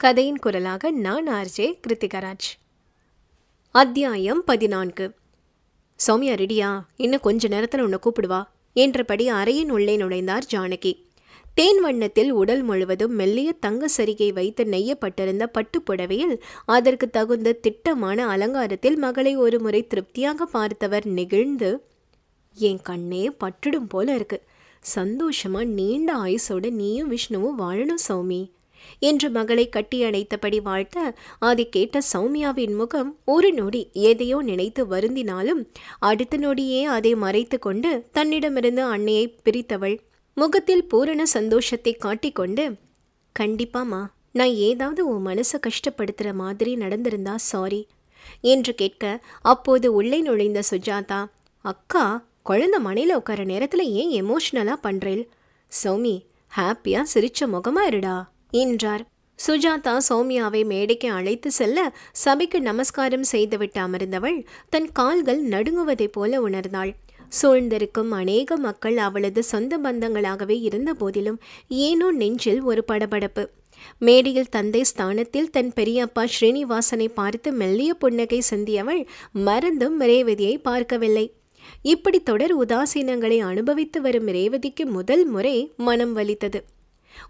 கதையின் குரலாக நான் ஆர்ஜே கிருத்திகராஜ் அத்தியாயம் பதினான்கு. சௌமியா ரெடியா? இன்னும் கொஞ்ச நேரத்தில் உன்னை கூப்பிடுவா. என்றபடி அறையின் உள்ளே நுழைந்தார் ஜானகி. தேன் வண்ணத்தில் உடல் முழுவதும் மெல்லிய தங்க சரிகை வைத்து நெய்யப்பட்டிருந்த பட்டுப் புடவையில் அதற்கு தகுந்த திட்டமான அலங்காரத்தில் மகளை ஒரு முறை திருப்தியாக பார்த்தவர் நெகிழ்ந்து என் கண்ணே பட்டுடும் போல இருக்கு. சந்தோஷமா நீண்ட ஆயுசோட நீயும் விஷ்ணுவும் வாழணும் சௌமி. என்று மகளை கட்டியணைத்தபடி வாழ்த்த அதை கேட்ட சௌமியாவின் முகம் ஒரு நொடி எதையோ நினைத்து வருந்தினாலும் அடுத்த நொடியே அதை மறைத்து கொண்டு தன்னிடமிருந்து அன்னையை பிரித்தவள். முகத்தில் பூரண சந்தோஷத்தை காட்டிக்கொண்டு கண்டிப்பாமா நான் ஏதாவது உன் மனசை கஷ்டப்படுத்துகிற மாதிரி நடந்திருந்தா சாரி என்று கேட்க அப்போது உள்ளே நுழைந்த சுஜாதா அக்கா குழந்தை மனையில் உட்கார நேரத்தில் ஏன் எமோஷ்னலாக பண்ணுறேள் சௌமி ஹாப்பியாக சிரிச்ச முகமா இருடா. என்றார். சுஜாதா சௌமியாவை மேடைக்கு அழைத்து செல்ல சபைக்கு நமஸ்காரம் செய்துவிட்டு அமர்ந்தவள் தன் கால்கள் நடுங்குவதைப் போல உணர்ந்தாள். சூழ்ந்திருக்கும் அநேக மக்கள் அவளது சொந்த பந்தங்களாகவே இருந்த போதிலும் ஏனோ நெஞ்சில் ஒரு படபடப்பு. மேடையில் தந்தை ஸ்தானத்தில் தன் பெரியப்பா ஸ்ரீனிவாசனை பார்த்து மெல்லிய புன்னகை சிந்தியவள் மறந்தும் ரேவதியை பார்க்கவில்லை. இப்படி தொடர் உதாசீனங்களை அனுபவித்து வரும் ரேவதிக்கு முதல் முறை மனம் வலித்தது.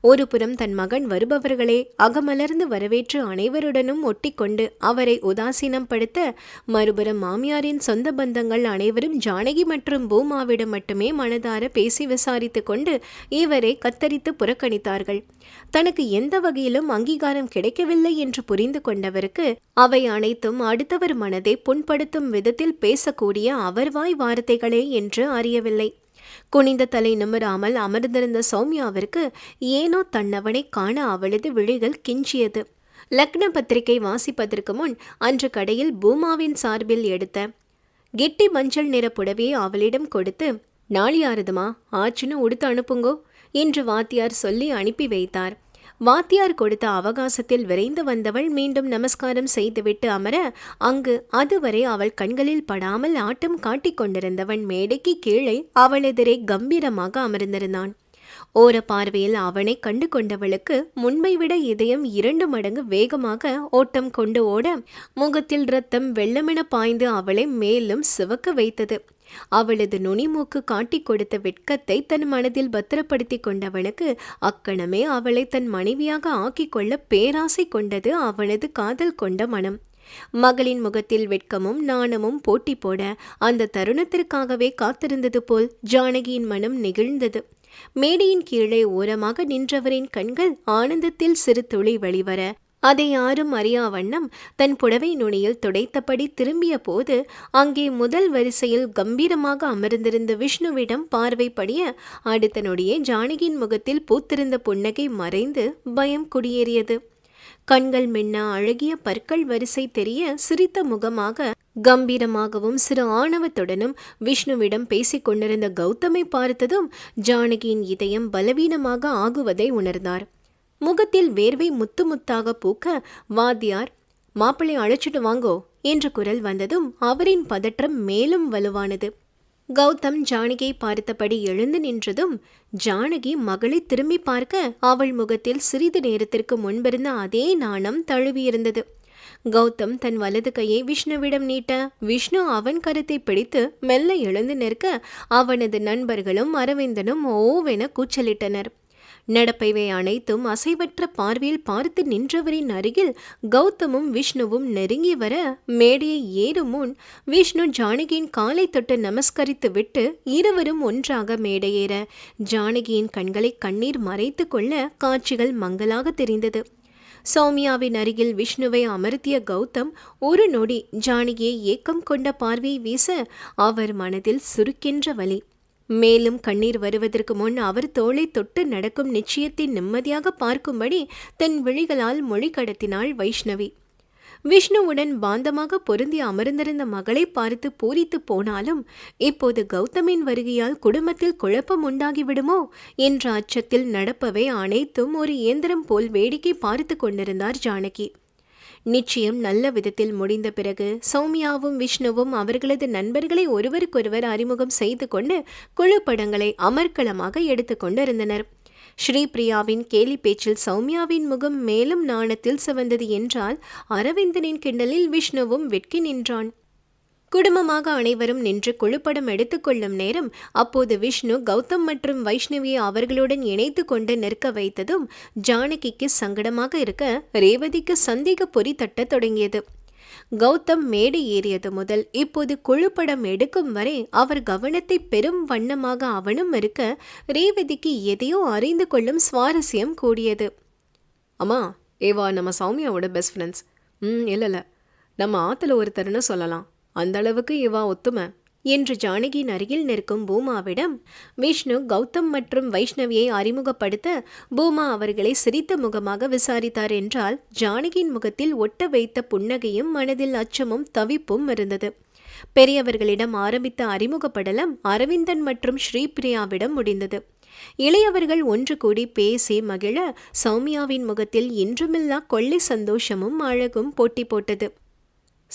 ஒருபுறம் தன் மகன் வருபவர்களை அகமலர்ந்து வரவேற்று அனைவருடனும் ஒட்டிக்கொண்டு அவரை உதாசீனம் படுத்த மறுபுறம் மாமியாரின் சொந்த பந்தங்கள் அனைவரும் ஜானகி மற்றும் பூமாவிடம் மட்டுமே மனதார பேசி விசாரித்து கொண்டு இவரை கத்தரித்து புறக்கணித்தார்கள். தனக்கு எந்த வகையிலும் அங்கீகாரம் கிடைக்கவில்லை என்று புரிந்து கொண்டவருக்கு அவை அனைத்தும் அடுத்தவர் மனதை புண்படுத்தும் விதத்தில் பேசக்கூடிய அவர்வாய் வார்த்தைகளே என்று அறியவில்லை. குனிந்த தலை நிமிராமல் அமர்ந்திருந்த சௌமியாவிற்கு ஏனோ தன்னவனை காண அவளது விழிகள் கிஞ்சியது. லக்ன பத்திரிகை வாசிப்பதற்கு முன் அன்று கடையில் பூமாவின் சார்பில் எடுத்த கெட்டி மஞ்சள் நிற புடவையை அவளிடம் கொடுத்து நாளியாரதுமா ஆச்சுன்னு உடுத்து அனுப்புங்கோ என்று வாத்தியார் சொல்லி அனுப்பி வைத்தார். வாத்தியார் கொடுத்த அவகாசத்தில் விரைந்து வந்தவள் மீண்டும் நமஸ்காரம் செய்துவிட்டு அமர அங்கு அதுவரை அவள் கண்களில் படாமல் ஆட்டம் காட்டிக் கொண்டிருந்தவன் மேடைக்கு கீழே அவளெதிரே கம்பீரமாக அமர்ந்திருந்தான். ஓர பார்வையில் அவனை கண்டு கொண்டவளுக்கு முன்பை விட இதயம் இரண்டு மடங்கு வேகமாக ஓட்டம் கொண்டு ஓட முகத்தில் ரத்தம் வெள்ளமென பாய்ந்து அவளை மேலும் சிவக்க வைத்தது. அவளது நுனிமூக்கு காட்டிக் கொடுத்த வெட்கத்தை தன் மனதில் பத்திரப்படுத்தி கொண்டவனுக்கு அக்கணமே அவளை தன் மனைவியாக ஆக்கிக் கொள்ள பேராசை கொண்டது அவனது காதல் கொண்ட மனம். மகளின் முகத்தில் வெட்கமும் நாணமும் போட்டி போட அந்த தருணத்திற்காகவே காத்திருந்தது போல் ஜானகியின் மனம் நெகிழ்ந்தது. மேடையின் கீழே ஓரமாக நின்றவரின் கண்கள் ஆனந்தத்தில் சிறு துளி வெளிவர அதை யாரும் அறியா வண்ணம் தன் புடவை நுனியில் துடைத்தபடி திரும்பிய போது அங்கே முதல் வரிசையில் கம்பீரமாக அமர்ந்திருந்த விஷ்ணுவிடம் பார்வை படிய அடுத்த நொடியே ஜானகியின் முகத்தில் பூத்திருந்த புன்னகை மறைந்து பயம் குடியேறியது. கண்கள் மின்ன அழகிய பற்கள் வரிசை தெரிய சிரித்த முகமாக கம்பீரமாகவும் சிறு ஆணவத்துடனும் விஷ்ணுவிடம் பேசிக் கொண்டிருந்த கௌதமை பார்த்ததும் ஜானகியின் இதயம் பலவீனமாக ஆகுவதை உணர்ந்தார். முகத்தில் வேர்வை முத்து முத்தாக பூக்க வாத்தியார் மாப்பிள்ளை அழைச்சிட்டு வாங்கோ என்ற குரல் வந்ததும் அவரின் பதற்றம் மேலும் வலுவானது. கௌதம் ஜானகியை பார்த்தபடி எழுந்து நின்றதும் ஜானகி மகளை திரும்பி பார்க்க அவள் முகத்தில் சிறிது நேரத்திற்கு முன்பிருந்த அதே நாணம் தழுவியிருந்தது. கௌதம் தன் வலது கையை விஷ்ணுவிடம் நீட்ட விஷ்ணு அவன் கருத்தை பிடித்து மெல்ல எழுந்து நிற்க அவனது நண்பர்களும் அரவிந்தனும் ஓவென கூச்சலிட்டனர். நடப்பைவை அனைத்தும் அசைவற்ற பார்வையில் பார்த்து நின்றவரின் அருகில் கௌதமும் விஷ்ணுவும் நெருங்கி வர மேடையை ஏறும் முன் விஷ்ணு ஜானகியின் காலை தொட்டு நமஸ்கரித்து விட்டு இருவரும் ஒன்றாக மேடையேற. ஜானகியின் கண்களை கண்ணீர் மறைத்து கொள்ள காட்சிகள் மங்களாக தெரிந்தது. சௌமியாவின் அருகில் விஷ்ணுவை அமர்த்திய கௌதம் ஒரு நொடி ஜானகியை ஏக்கம் கொண்ட பார்வையை வீச அவர் மனதில் சுருக்கின்ற வலி. மேலும் கண்ணீர் வருவதற்கு முன் அவர் தோளை தொட்டு நடக்கும் நிச்சயத்தை நிம்மதியாக பார்க்கும்படி தன் விழிகளால் மொழி கடத்தினாள் வைஷ்ணவி. விஷ்ணுவுடன் பாந்தமாக பொருந்தி அமர்ந்திருந்த மகளை பார்த்து பூரித்து போனாலும் இப்போது கௌதமின் வருகையால் குடும்பத்தில் குழப்பம் உண்டாகிவிடுமோ? என்ற அச்சத்தில் நடப்பவை அனைத்தும் ஒரு இயந்திரம் போல் வேடிக்கை பார்த்து கொண்டிருந்தார் ஜானகி. நிச்சயம் நல்ல விதத்தில் முடிந்த பிறகு சௌமியாவும் விஷ்ணுவும் அவர்களது நண்பர்களை ஒருவருக்கொருவர் அறிமுகம் செய்து கொண்டு குழு படங்களை அமர்க்களமாக எடுத்துக்கொண்டிருந்தனர் ஸ்ரீபிரியாவின் கேலி பேச்சில் சௌமியாவின் முகம் மேலும் நாணத்தில் சிவந்தது என்றால் அரவிந்தனின் கிண்டலில் விஷ்ணுவும் வெட்கி நின்றான். குடும்பமாக அனைவரும் நின்று குழுப்படம் எடுத்துக்கொள்ளும் நேரம் அப்போது விஷ்ணு கௌதம் மற்றும் வைஷ்ணவியை அவர்களுடன் இணைத்து கொண்டு நிற்க வைத்ததும் ஜானகிக்கு சங்கடமாக இருக்க ரேவதிக்கு சந்தேக பொறி தட்டத் தொடங்கியது. கௌதம் மேடை ஏறியது முதல் இப்போது குழுப்படம் எடுக்கும் வரை அவர் கவனத்தை பெரும் வண்ணமாக அவனும் இருக்க ரேவதிக்கு எதையோ அறிந்து கொள்ளும் சுவாரஸ்யம் கூடியது. அம்மா ஏவா நம்ம சௌமியாவோட பெஸ்ட் ஃப்ரெண்ட்ஸ் ம் இல்லை இல்லை. நம்ம ஆற்றுல ஒருத்தர்னு சொல்லலாம். அந்த அளவுக்கு இவா ஒத்துமை. என்று ஜானகியின் அருகில் நிற்கும் பூமாவிடம் விஷ்ணு கௌதம் மற்றும் வைஷ்ணவியை அறிமுகப்படுத்த பூமா அவர்களை சிரித்த முகமாக விசாரித்தார் என்றால் ஜானகியின் முகத்தில் ஒட்ட வைத்த புன்னகையும் மனதில் அச்சமும் தவிப்பும் இருந்தது. பெரியவர்களிடம் ஆரம்பித்த அறிமுகப்படலம் அரவிந்தன் மற்றும் ஸ்ரீபிரியாவிடம் முடிந்தது. இளையவர்கள் ஒன்று கூடி பேசி மகிழ சௌமியாவின் முகத்தில் இன்றுமில்லா கொள்ளை சந்தோஷமும் அழகும் போட்டி போட்டது.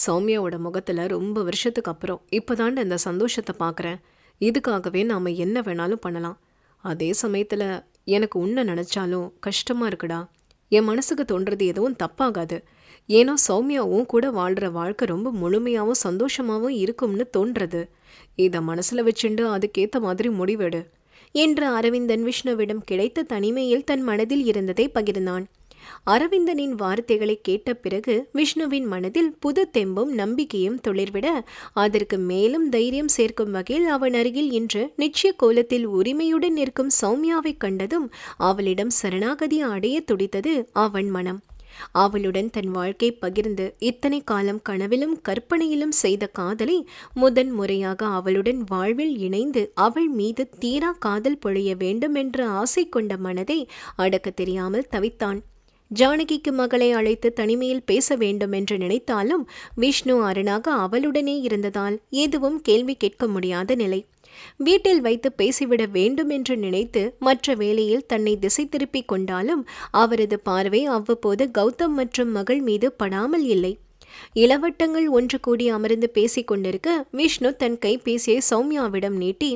சௌமியாவோட முகத்தில் ரொம்ப வருஷத்துக்கு அப்புறம் இப்போதாண்ட இந்த சந்தோஷத்தை பார்க்குறேன் இதுக்காகவே நாம் என்ன வேணாலும் பண்ணலாம். அதே சமயத்தில் எனக்கு உன்னை நினச்சாலும் கஷ்டமாக இருக்குடா. என் மனசுக்கு தோன்றது எதுவும் தப்பாகாது. ஏன்னா சௌமியாவும் கூட வாழ்கிற வாழ்க்கை ரொம்ப முழுமையாகவும் சந்தோஷமாகவும் இருக்கும்னு தோன்றது. இதை மனசில் வச்சுண்டு அதுக்கேற்ற மாதிரி முடிவெடு. என்று அரவிந்தன் விஷ்ணுவிடம் கிடைத்த தனிமையில் தன் மனதில் இருந்ததை பகிர்ந்தான். அரவிந்தனின் வார்த்தைகளை கேட்ட பிறகு விஷ்ணுவின் மனதில் புது தெம்பும் நம்பிக்கையும் துளிர்விட அதற்கு மேலும் தைரியம் சேர்க்கும் வகையில் அவன் அருகில் இன்று நிச்சய கோலத்தில் உரிமையுடன் நிற்கும் சௌமியாவை கண்டதும் அவளிடம் சரணாகதி அடைய துடித்தது அவன் மனம். அவளுடன் தன் வாழ்க்கை பகிர்ந்து இத்தனை காலம் கனவிலும் கற்பனையிலும் செய்த காதலை முதன் முறையாக அவளுடன் வாழ்வில் இணைந்து அவள் மீது தீரா காதல் பொழிய வேண்டும் என்ற ஆசை கொண்ட மனதை அடக்க தெரியாமல் தவித்தான். ஜானகிக்கு மகளை அழைத்து தனிமையில் பேச வேண்டும் என்று நினைத்தாலும் விஷ்ணு அருணாக அவளுடனே இருந்ததால் எதுவும் கேள்வி கேட்க முடியாத நிலை. வீட்டில் வைத்து பேசிவிட வேண்டும் என்று நினைத்து மற்ற வேளையில் தன்னை திசை திருப்பிக் கொண்டாலும் அவரது பார்வை அவ்வப்போது கௌதம் மற்றும் மகள் மீது படாமல் இல்லை. இளவட்டங்கள் ஒன்று கூடி அமர்ந்து பேசிக் கொண்டிருக்க விஷ்ணு தன் கைபேசியை சௌமியாவிடம் நீட்டி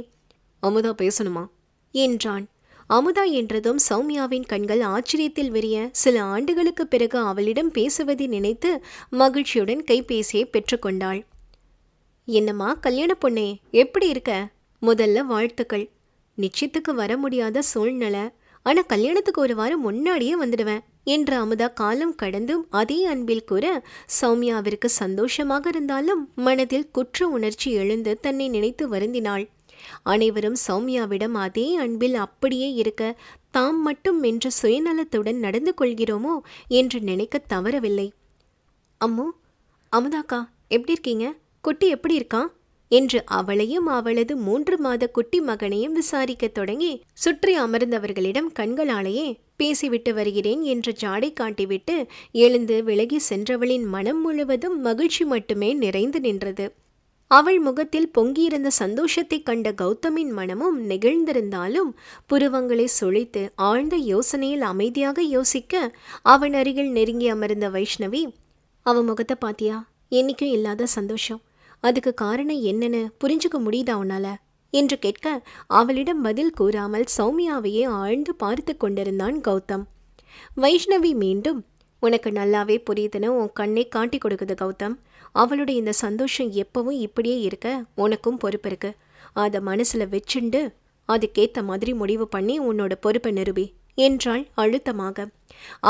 அமுதா பேசணுமா? என்றான். அமுதா என்றதும் சௌமியாவின் கண்கள் ஆச்சரியத்தில் விரிய. சில ஆண்டுகளுக்கு பிறகு அவளிடம் பேசுவதை நினைத்து மகிழ்ச்சியுடன் கைபேசியை பெற்றுக்கொண்டாள். என்னம்மா கல்யாண பொண்ணே எப்படி இருக்க? முதல்ல வாழ்த்துக்கள். நிச்சயத்துக்கு வர முடியாத சூழ்நிலை. ஆனா கல்யாணத்துக்கு ஒரு வாரம் முன்னாடியே வந்துடுவேன் என்று அமுதா காலம் கடந்தும் அதே அன்பில் கூற சௌமியாவிற்கு சந்தோஷமாக இருந்தாலும் மனதில் குற்ற உணர்ச்சி எழுந்து தன்னை நினைத்து வருந்தினாள். அனைவரும் சௌமியாவிடம் அதே அன்பில் அப்படியே இருக்க தாம் மட்டும் என்ற சுயநலத்துடன் நடந்து கொள்கிறோமோ? என்று நினைக்க தவறவில்லை. அம்மோ அமுதாக்கா எப்படி இருக்கீங்க? குட்டி எப்படி இருக்கான் என்று அவளையும் அவளது மூன்று மாத குட்டி மகனையும் விசாரிக்கத் தொடங்கி சுற்றி அமர்ந்தவர்களிடம் கண்களாலேயே பேசிவிட்டு வருகிறேன் என்று ஜாடை காட்டிவிட்டு எழுந்து விலகி சென்றவளின் மனம் முழுவதும் மகிழ்ச்சி மட்டுமே நிறைந்து நின்றது. அவள் முகத்தில் பொங்கியிருந்த சந்தோஷத்தைக் கண்ட கௌதமின் மனமும் நெகிழ்ந்திருந்தாலும் புருவங்களை சுழித்து ஆழ்ந்த யோசனையில் அமைதியாக யோசிக்க அவன் அருகில் நெருங்கி அமர்ந்த வைஷ்ணவி அவன் முகத்தை பாத்தியா? என்னைக்கும் இல்லாத சந்தோஷம். அதுக்கு காரணம் என்னன்னு புரிஞ்சுக்க முடியுதா உன்னால? என்று கேட்க அவளிடம் பதில் கூறாமல் சௌமியாவையே ஆழ்ந்து பார்த்து கொண்டிருந்தான் கௌதம். வைஷ்ணவி மீண்டும் உனக்கு நல்லாவே புரியுதுன்னு உன் கண்ணை காட்டி கொடுக்குது கௌதம். அவளுடைய இந்த சந்தோஷம் எப்பவும் இப்படியே இருக்க? உனக்கும் பொறுப்பு இருக்கு. அதை மனசில் வச்சுண்டு அதுக்கேற்ற மாதிரி முடிவு பண்ணி உன்னோட பொறுப்பை நிறுவி என்றாள் அழுத்தமாக.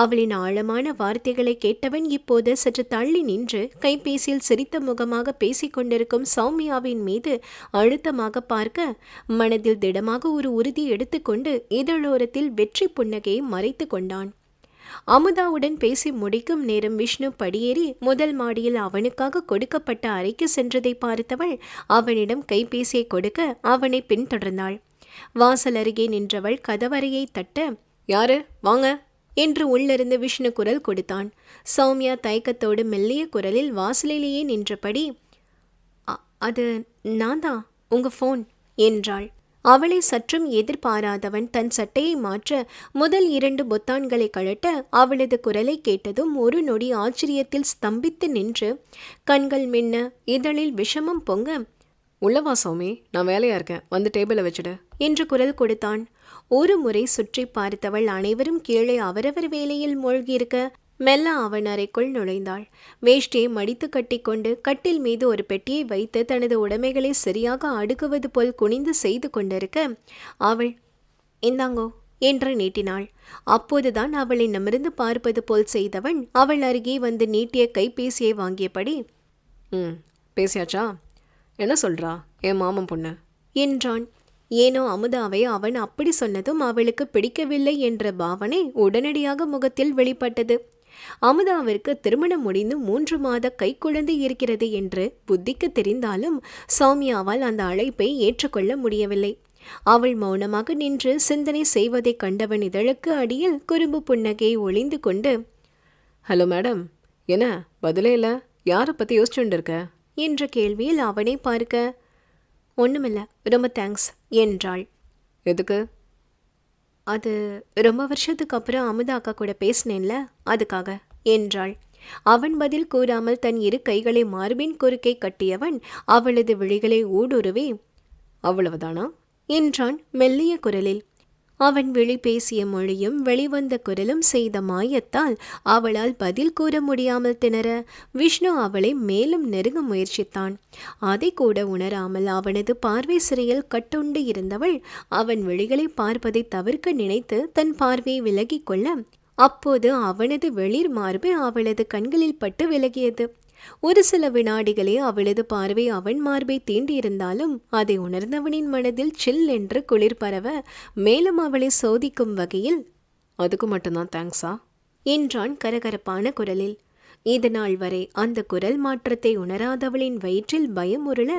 அவளின் ஆழமான வார்த்தைகளை கேட்டவன் இப்போது சற்று தள்ளி நின்று கைபேசியில் சிரித்த முகமாக பேசிக்கொண்டிருக்கும் சௌமியாவின் மீது அழுத்தமாக பார்க்க மனதில் திடமாக ஒரு உறுதி எடுத்துக்கொண்டு இதழோரத்தில் வெற்றி புன்னகையை மறைத்து கொண்டான். அமுதாவுடன் பேசி முடிக்கும் நேரம் விஷ்ணு படியேறி முதல் மாடியில் அவனுக்காக கொடுக்கப்பட்ட அறைக்கு சென்றதை பார்த்தவள் அவனிடம் கைபேசியை கொடுக்க அவனை பின்தொடர்ந்தாள். வாசல் அருகே நின்றவள் கதவறையை தட்ட யாரு? வாங்க என்று உள்ளிருந்து விஷ்ணு குரல் கொடுத்தான். சௌமியா தயக்கத்தோடு மெல்லிய குரலில் வாசலிலேயே நின்றபடி அது நான் தான் உங்க ஃபோன் என்றாள். அவளை சற்றும் எதிர்பாராதவன் தன் சட்டையை மாற்ற முதல் இரண்டு பொத்தான்களை கழட்ட அவளது குரலை கேட்டதும் ஒரு நொடி ஆச்சரியத்தில் ஸ்தம்பித்து நின்று கண்கள் மின்ன இதழில் விஷமம் பொங்க உள்ளவா சௌமி? நான் வேலையா இருக்கேன். வந்து டேபிளை வச்சுடு. என்று குரல் கொடுத்தான். ஒரு முறை சுற்றி பார்த்தவள் அனைவரும் கீழே அவரவர் வேலையில் மூழ்கியிருக்க மெல்ல அவன் அறைக்குள் நுழைந்தாள். வேஷ்டியை மடித்து கட்டிக்கொண்டு கட்டில் மீது ஒரு பெட்டியை வைத்து தனது உடைமைகளை சரியாக அடுக்குவது போல் குனிந்து செய்து கொண்டிருக்க அவள் இந்தாங்கோ என்று நீட்டினாள். அப்போதுதான் அவளை நிமிர்ந்து பார்ப்பது போல் செய்தவன் அவள் அருகே வந்து நீட்டிய கைபேசியை வாங்கியபடி ம் பேசியாச்சா? என்ன சொல்றா என் மாமன் பொண்ணு? என்றான். ஏனோ அமுதாவை அவன் அப்படி சொன்னதும் அவளுக்கு பிடிக்கவில்லை என்ற பாவனை உடனடியாக முகத்தில் வெளிப்பட்டது. அமுதாவிற்கு திருமணம் முடிந்து மூன்று மாத கைக்குழந்தை இருக்கிறது என்று புத்திக்கு தெரிந்தாலும் சௌமியாவால் அந்த அழைப்பை ஏற்றுக்கொள்ள முடியவில்லை. அவள் மௌனமாக நின்று சிந்தனை செய்வதைக் கண்டவன் இதழுக்கு அடியில் குறும்பு புன்னகையை ஒளிந்து கொண்டு ஹலோ மேடம் என்ன பதிலே இல்லை? யாரை பற்றி யோசிச்சுட்டு இருக்க என்ற கேள்வியில் அவனை பார்க்க ஒன்றுமில்ல ரொம்ப தேங்க்ஸ் என்றாள். எதுக்கு? அது ரொம்ப வருஷத்துக்கு அப்புறம் அமுதா அக்கா கூட பேசினேன்ல அதுக்காக என்றாள். அவன் பதில் கூறாமல் தன் இரு கைகளை மார்பின் குறுக்கே கட்டியவன் அவளது விழிகளை ஊடுருவி அவ்வளவுதானா? என்றான் மெல்லிய குரலில். அவன் வெளி பேசிய மொழியும் வெளிவந்த குரலும் செய்த மாயத்தால் அவளால் பதில் கூற முடியாமல் திணற. விஷ்ணு அவளை மேலும் நெருங்க முயற்சித்தான். அதை கூட உணராமல் அவனது பார்வை சிறையில் கட்டுண்டு இருந்தவள் அவன் விழிகளை பார்ப்பதை தவிர்க்க நினைத்து தன் பார்வையை விலகிக் கொள்ள அப்போது அவனது வெளிர் மார்பு அவளது கண்களில் பட்டு விலகியது. ஒரு சில வினாடிகளே அவளது பார்வை அவன் மார்பை தீண்டியிருந்தாலும் அதை உணர்ந்தவனின் மனதில் சில் என்று குளிர் பரவ மேலும் அவளை சோதிக்கும் வகையில் அதுக்கு மட்டும்தான் தேங்க்ஸா என்றான் கரகரப்பான குரலில். இது நாள் வரை அந்த குரல் மாற்றத்தை உணராதவளின் வயிற்றில் பயம் உருள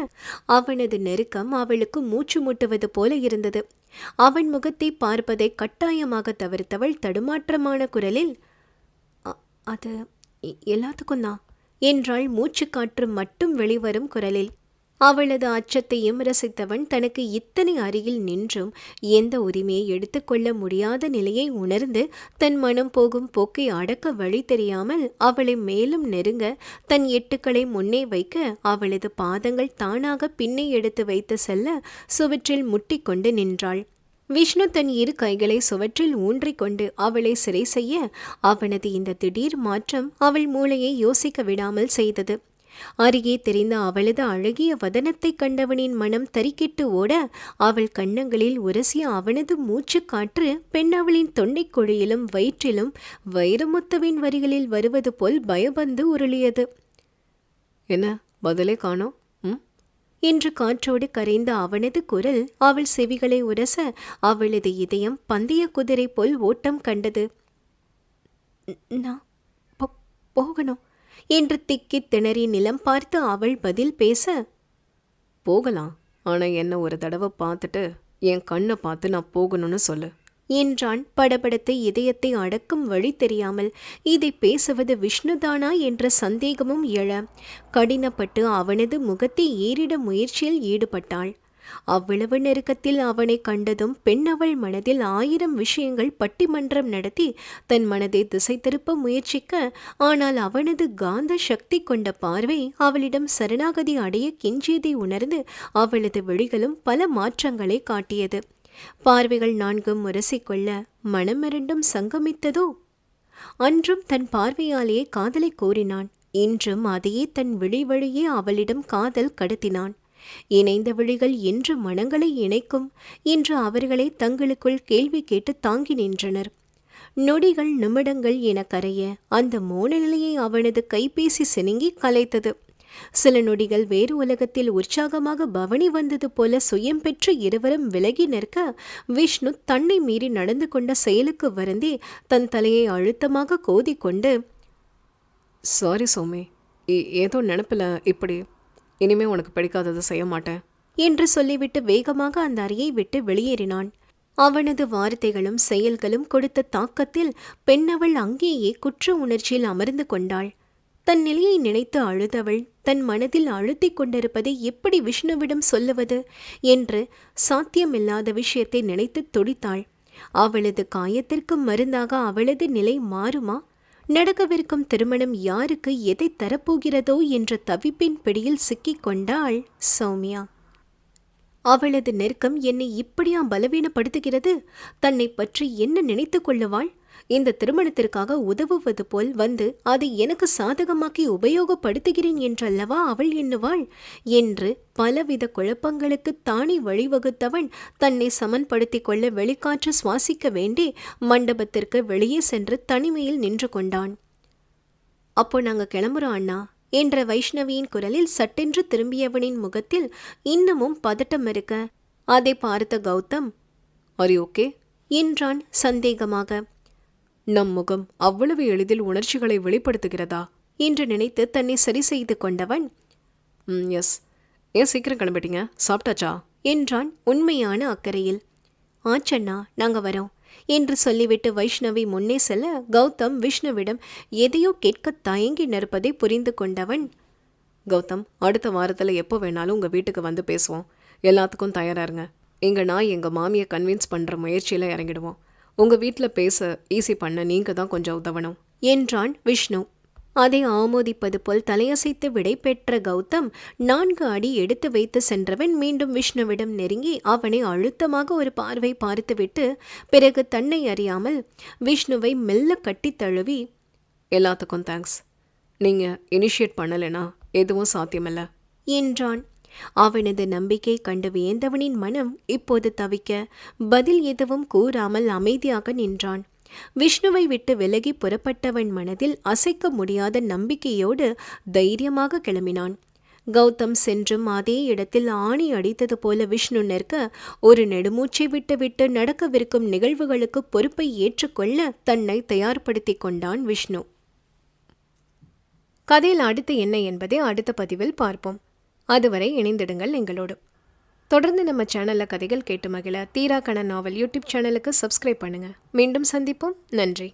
அவனது நெருக்கம் அவளுக்கு மூச்சு முட்டுவது போல இருந்தது. அவன் முகத்தை பார்ப்பதை கட்டாயமாக தவிர்த்தவள் தடுமாற்றமான குரலில் அது எல்லாத்துக்கும் தான். என்றாள் மூச்சுக்காற்று மட்டும் வெளிவரும் குரலில். அவளது அச்சத்தையும் ரசித்தவன் தனக்கு இத்தனை அருகில் நின்றும் எந்த உரிமையை எடுத்துக்கொள்ள முடியாத நிலையை உணர்ந்து தன் மனம் போகும் போக்கை அடக்க வழி தெரியாமல் அவளை மேலும் நெருங்க தன் எட்டுக்களை முன்னே வைக்க அவளது பாதங்கள் தானாக பின்னே எடுத்து வைத்து செல்ல சுவற்றில் முட்டிக்கொண்டு நின்றாள். விஷ்ணு தன் இரு கைகளை சுவற்றில் ஊன்றிக்கொண்டு அவளை சிறை செய்ய அவனது இந்த திடீர் மாற்றம் அவள் மூளையை யோசிக்க விடாமல் செய்தது. அருகே தெரிந்த அவளது அழகிய வதனத்தைக் கண்டவனின் மனம் தறிக்கிட்டு ஓட அவள் கன்னங்களில் உரசிய அவனது மூச்சு காற்று பெண்ணவளின் தொண்டைக் குழியிலும் வயிற்றிலும் வைரமுத்துவின் வரிகளில் வருவது போல் பயபந்து உருளியது. என்ன? பதிலே காணோம். என்று காற்றோடு கரைந்த அவனது குரல் அவள் செவிகளை உரச அவளது இதயம் பந்தய குதிரை போல் ஓட்டம் கண்டது. நான் போகணும் என்று திக்கித் திணறி நிலம் பார்த்து அவள் பதில் பேச போகலாம் ஆனால் என்ன ஒரு தடவை பார்த்துட்டு என் கண்ணை பார்த்து நான் போகணும்னு சொல்லு. என்றான் படபடத்து இதயத்தை அடக்கும் வழி தெரியாமல். இதை பேசுவது விஷ்ணுதானா என்ற சந்தேகமும் எழ. கடினப்பட்டு அவனது முகத்தை ஏறிட முயற்சியில் ஈடுபட்டாள். அவ்வளவு நெருக்கத்தில் அவனை கண்டதும் பெண் அவள் மனதில் ஆயிரம் விஷயங்கள் பட்டிமன்றம் நடத்தி தன் மனதை திசை திருப்ப முயற்சிக்க ஆனால் அவனது காந்த சக்தி கொண்ட பார்வை அவளிடம் சரணாகதி அடைய கெஞ்சியதை உணர்ந்து அவளது விழிகளும் பல மாற்றங்களை காட்டியது. பார்வைகள் நான்கும் முரசிக்கொள்ள மனம் இரண்டும் சங்கமித்ததோ? அன்றும் தன் பார்வையாலேயே காதலை கோரினான். இன்றும் அதையே தன் விழி வழியே அவளிடம் காதல் கடத்தினான். இணைந்த விழிகள் என்று மனங்களை இணைக்கும். என்று அவர்களை தங்களுக்குள் கேள்வி கேட்டு தாங்கி நின்றனர். நொடிகள் நிமிடங்கள் என கரைய அந்த மோன நிலையை அவனது கைபேசி சினுங்கி கலைத்தது. சில நொடிகள் வேறு உலகத்தில் உற்சாகமாக பவனி வந்தது போல சுயம் பெற்று இருவரும் விலகி நிற்க விஷ்ணு தன்னை மீறி நடந்து கொண்ட செயலுக்கு வருந்தி தன் தலையை அழுத்தமாக கோதிக்கொண்டு சாரி சௌமி ஏ- ஏதோ நினப்பில் இப்படி. இனிமே உனக்கு பிடிக்காததை செய்ய மாட்டேன். என்று சொல்லிவிட்டு வேகமாக அந்த அறையை விட்டு வெளியேறினான். அவனது வார்த்தைகளும் செயல்களும் கொடுத்த தாக்கத்தில் பெண்ணவள் அங்கேயே குற்ற உணர்ச்சியில் அமர்ந்து கொண்டாள். தன் நிலையை நினைத்து அழுதவள் தன் மனதில் அழுத்திக் கொண்டிருப்பதை எப்படி விஷ்ணுவிடம் சொல்லுவது என்று சாத்தியமில்லாத விஷயத்தை நினைத்து துடித்தாள். அவளது காயத்திற்கு மருந்தாக அவளது நிலை மாறுமா? நடக்கவிருக்கும் திருமணம் யாருக்கு எதை தரப்போகிறதோ என்ற தவிப்பின் பிடியில் சிக்கிக் கொண்டாள் சௌமியா. அவளது நெருக்கம் என்னை இப்படியா பலவீனப்படுத்துகிறது? தன்னை பற்றி என்ன நினைத்து கொள்ளுவாள்? இந்த திருமணத்திற்காக உதவுவது போல் வந்து அதை எனக்கு சாதகமாக்கி உபயோகப்படுத்துகிறேன் என்றல்லவா அவள் எண்ணுவாள்? என்று பலவித குழப்பங்களுக்கு தானே வழிவகுத்தவன் தன்னை சமன்படுத்திக் கொள்ள வெளிக்காற்று சுவாசிக்க வேண்டி மண்டபத்திற்கு வெளியே சென்று தனிமையில் நின்று கொண்டான். அப்போ நாங்க கிளம்புறோம் அண்ணா என்ற வைஷ்ணவியின் குரலில் சட்டென்று திரும்பியவனின் முகத்தில் இன்னமும் பதட்டம் இருக்க. அதை பார்த்த கௌதம் ஆர் ஓகே என்றான் சந்தேகமாக. நம் முகம் அவ்வளவு எளிதில் உணர்ச்சிகளை வெளிப்படுத்துகிறதா என்று நினைத்து தன்னை சரி செய்து கொண்டவன் ம் எஸ் ஏன் சீக்கிரம் கிளம்பிட்டீங்க? சாப்பிட்டாச்சா? என்றான் உண்மையான அக்கறையில். ஆச்சண்ணா நாங்கள் வரோம் என்று சொல்லிவிட்டு வைஷ்ணவி முன்னே செல்ல கௌதம் விஷ்ணுவிடம் எதையோ கேட்க தயங்கி நிற்பதை புரிந்து கொண்டவன் கௌதம் அடுத்த வாரத்தில் எப்போ வேணாலும் உங்கள் வீட்டுக்கு வந்து பேசுவோம். எல்லாத்துக்கும் தயாராருங்க எங்கள் நான் எங்கள் மாமியை கன்வின்ஸ் பண்ணுற முயற்சியில் இறங்கிடுவோம். உங்கள் வீட்டில் பேச ஈஸி பண்ண நீங்கள் தான் கொஞ்சம் உதவணும் என்றான் விஷ்ணு. அதை ஆமோதிப்பது போல் தலையசைத்து விடை பெற்ற கௌதம் நான்கு அடி எடுத்து வைத்து சென்றவன் மீண்டும் விஷ்ணுவிடம் நெருங்கி அவனை அழுத்தமாக ஒரு பார்வை பார்த்துவிட்டு பிறகு தன்னை அறியாமல் விஷ்ணுவை மெல்ல கட்டித் தழுவி எல்லாத்துக்கும் தேங்க்ஸ் நீங்கள் இனிஷியேட் பண்ணலைன்னா எதுவும் சாத்தியமில்ல என்றான். அவனது நம்பிக்கை கண்டு வியந்தவனின் மனம் இப்போது தவிக்க பதில் எதுவும் கூறாமல் அமைதியாக நின்றான். விஷ்ணுவை விட்டு விலகி புறப்பட்டவன் மனதில் அசைக்க முடியாத நம்பிக்கையோடு தைரியமாக கிளம்பினான். கௌதம் சென்றும் அதே இடத்தில் ஆணி அடித்தது போல விஷ்ணு நிற்க ஒரு நெடுமூச்சை விட்டுவிட்டு நடக்கவிருக்கும் நிகழ்வுகளுக்கு பொறுப்பை ஏற்றுக்கொள்ள தன்னை தயார்படுத்திக் கொண்டான் விஷ்ணு. கதையில் அடுத்து என்ன என்பதை அடுத்த பதிவில் பார்ப்போம். அதுவரை இணைந்திடுங்கள் எங்களோடு. தொடர்ந்து நம்ம சேனலில் கதைகள் கேட்டு மகிழ தீரா கண நாவல் யூடியூப் சேனலுக்கு சப்ஸ்கிரைப் பண்ணுங்கள் மீண்டும் சந்திப்போம். நன்றி.